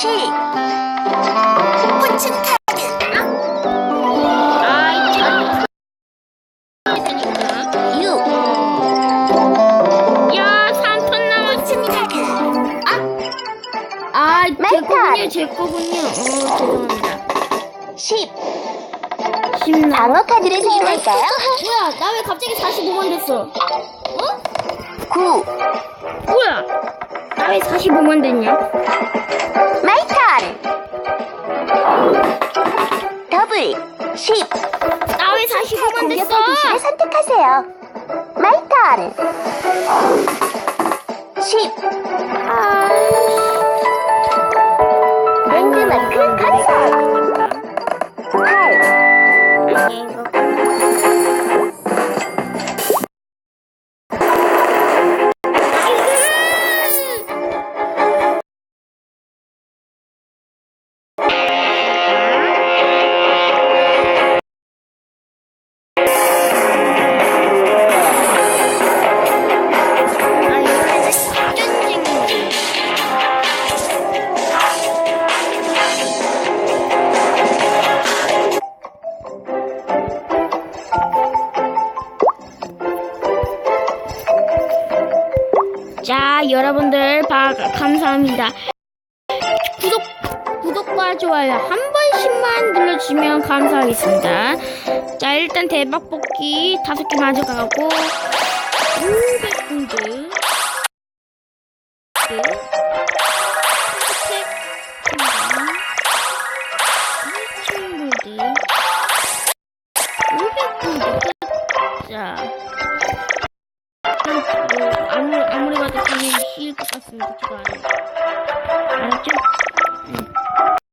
7 포춘 카드 아이 참. 되니까. 6야 3턴 남았어. 포춘 카드 아, 제 멘탈. 거군요, 제 거군요. 어, 죄송합니다. 10 신나. 방어 카드를 사용할까요? 뭐야, 나 왜 갑자기 45만 됐어? 어? 9 뭐야? 나 왜 45만 됐냐? 하세요 마이 턴 자, 여러분들 감사합니다. 구독 구독과 좋아요 한 번씩만 눌러주시면 감사하겠습니다. 자, 일단 대박 뽑기 다섯 개 가져가고 500분들 자. 느낌이 C일 것 같은 느낌 아니에요? 알았죠?